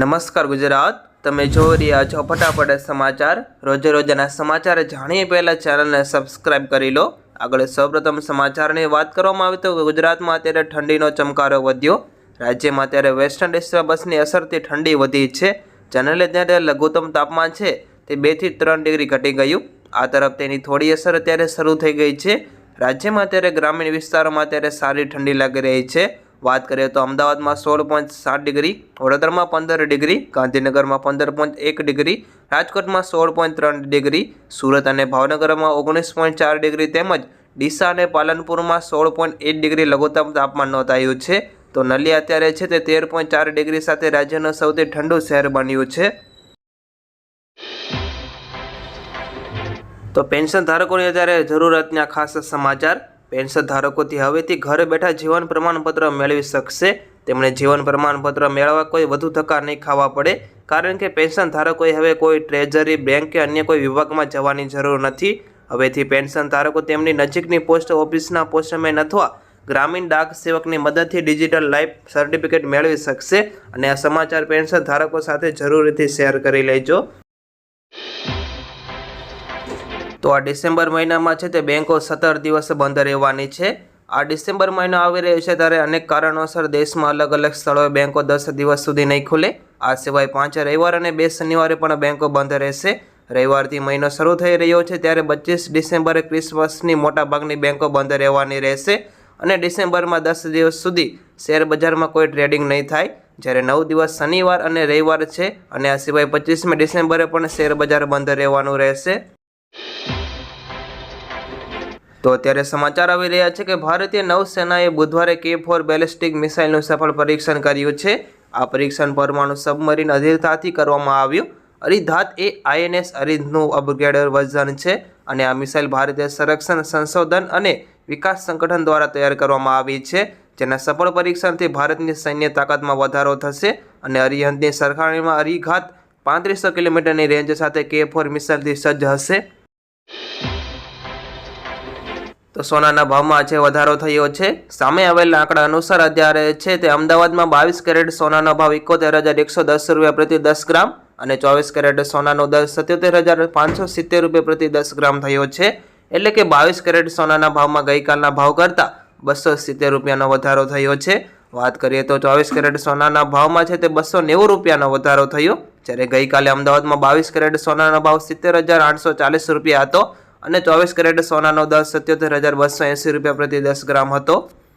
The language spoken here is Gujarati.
નમસ્કાર ગુજરાત. તમે જોઈ રહ્યા છો ફટાફટ સમાચાર. રોજે રોજના સમાચાર જાણીએ પહેલાં ચેનલને સબસ્ક્રાઇબ કરી લો. આગળ સૌપ્રથમ સમાચારની વાત કરવામાં આવે તો ગુજરાતમાં અત્યારે ઠંડીનો ચમકારો વધ્યો. રાજ્યમાં અત્યારે વેસ્ટર્ન ડિસ્ટર્બન્સની અસરથી ઠંડી વધી છે. ચેનલે ત્યારે લઘુત્તમ તાપમાન છે. તે બેથી ત્રણ ડિગ્રી ઘટી ગયું. આ તરફ તેની થોડી અસર અત્યારે શરૂ થઈ ગઈ છે. રાજ્યમાં અત્યારે ગ્રામીણ વિસ્તારોમાં અત્યારે સારી ઠંડી લાગી રહી છે. વાત કરીએ તો અમદાવાદમાં સોળ પોઈન્ટ સાત ડિગ્રી, વડોદરામાં પંદર ડિગ્રી, ગાંધીનગરમાં પંદર પોઈન્ટ એક ડિગ્રી, રાજકોટમાં સોળ પોઈન્ટ ત્રણ ડિગ્રી, સુરત અને ભાવનગરમાં ઓગણીસ પોઈન્ટ ચાર ડિગ્રી તેમજ ડીસા અને પાલનપુરમાં સોળ પોઈન્ટ એટ ડિગ્રી લઘુત્તમ તાપમાન નોંધાયું છે. તો નલિયા અત્યારે છે તે તેર પોઈન્ટ ચાર ડિગ્રી સાથે રાજ્યનું સૌથી ઠંડુ શહેર બન્યું છે. તો પેન્શન ધારકોની અત્યારે જરૂરતના ખાસ સમાચાર. પેન્શન ધારકોથી હવેથી ઘરે બેઠા જીવન પ્રમાણપત્ર મેળવી શકશે. તેમણે જીવન પ્રમાણપત્ર મેળવવા કોઈ વધુ ધક્કા નહીં ખાવા પડે, કારણ કે પેન્શન ધારકોએ હવે કોઈ ટ્રેઝરી, બેંક કે અન્ય કોઈ વિભાગમાં જવાની જરૂર નથી. હવેથી પેન્શન ધારકો તેમની નજીકની પોસ્ટ ઓફિસના પોસ્ટમેન અથવા ગ્રામીણ ડાક સેવકની મદદથી ડિજિટલ લાઈફ સર્ટિફિકેટ મેળવી શકશે. અને આ સમાચાર પેન્શન ધારકો સાથે જરૂરથી શેર કરી લેજો. તો આ ડિસેમ્બર મહિનામાં છે તે બેન્કો સત્તર દિવસ બંધ રહેવાની છે. આ ડિસેમ્બર મહિનો આવી રહ્યો છે ત્યારે અનેક કારણોસર દેશમાં અલગ અલગ સ્થળોએ બેન્કો દસ દિવસ સુધી નહીં ખુલે. આ સિવાય પાંચ રવિવાર અને બે શનિવારે પણ બેન્કો બંધ રહેશે. રવિવારથી મહિનો શરૂ થઈ રહ્યો છે ત્યારે પચીસ ડિસેમ્બરે ક્રિસમસની મોટાભાગની બેન્કો બંધ રહેવાની રહેશે અને ડિસેમ્બરમાં દસ દિવસ સુધી શેર બજારમાં કોઈ ટ્રેડિંગ નહીં થાય. જ્યારે નવ દિવસ શનિવાર અને રવિવાર છે અને આ સિવાય પચીસમી ડિસેમ્બરે પણ શેરબજાર બંધ રહેવાનું રહેશે. તો અત્યારે સમાચાર આવી રહ્યા છે કે ભારતીય નૌસેનાએ બુધવારે કે ફોર બેલિસ્ટિક મિસાઇલનું સફળ પરીક્ષણ કર્યું છે. આ પરીક્ષણ પરમાણુ સબમરીન અધિરતાથી કરવામાં આવ્યું. અરિધાત એ આઈએનએસ અરિધનું અપગ્રેડર વર્ઝન છે અને આ મિસાઇલ ભારતીય સંરક્ષણ, સંશોધન અને વિકાસ સંગઠન દ્વારા તૈયાર કરવામાં આવી છે. જેના સફળ પરીક્ષણથી ભારતની સૈન્ય તાકાતમાં વધારો થશે અને અરિહંતની સરખામણીમાં અરિઘાત પાંત્રીસો કિલોમીટરની રેન્જ સાથે કે ફોર મિસાઇલથી સજ્જ હશે. તો સોનાના ભાવમાં છે વધારો થયો છે. સામે આવેલા આંકડા અનુસાર અત્યારે છે તે અમદાવાદમાં બાવીસ કેરેટ સોનાનો ભાવ એકોતેર હજાર એકસો દસ રૂપિયા પ્રતિ દસ ગ્રામ અને ચોવીસ કેરેટ સોનાનો દર સત્યોતેર હજાર પાંચસો સિત્તેર રૂપિયા પ્રતિ દસ ગ્રામ થયો છે. એટલે કે બાવીસ કેરેટ સોનાના ભાવમાં ગઈકાલના ભાવ કરતાં બસો સિત્તેર રૂપિયાનો વધારો થયો છે. વાત કરીએ તો ચોવીસ કેરેટ સોનાના ભાવમાં છે તે બસો નેવું રૂપિયાનો વધારો થયો. જ્યારે ગઈકાલે અમદાવાદમાં બાવીસ કેરેટ સોનાનો ભાવ સિત્તેર હજાર આઠસો ચાલીસ રૂપિયા હતો. અને ચોવીસ કેરેટ સોનાનો દર સત્યોતેર હજાર બસો એંસી રૂપિયા પ્રતિ દસ ગ્રામ હતો.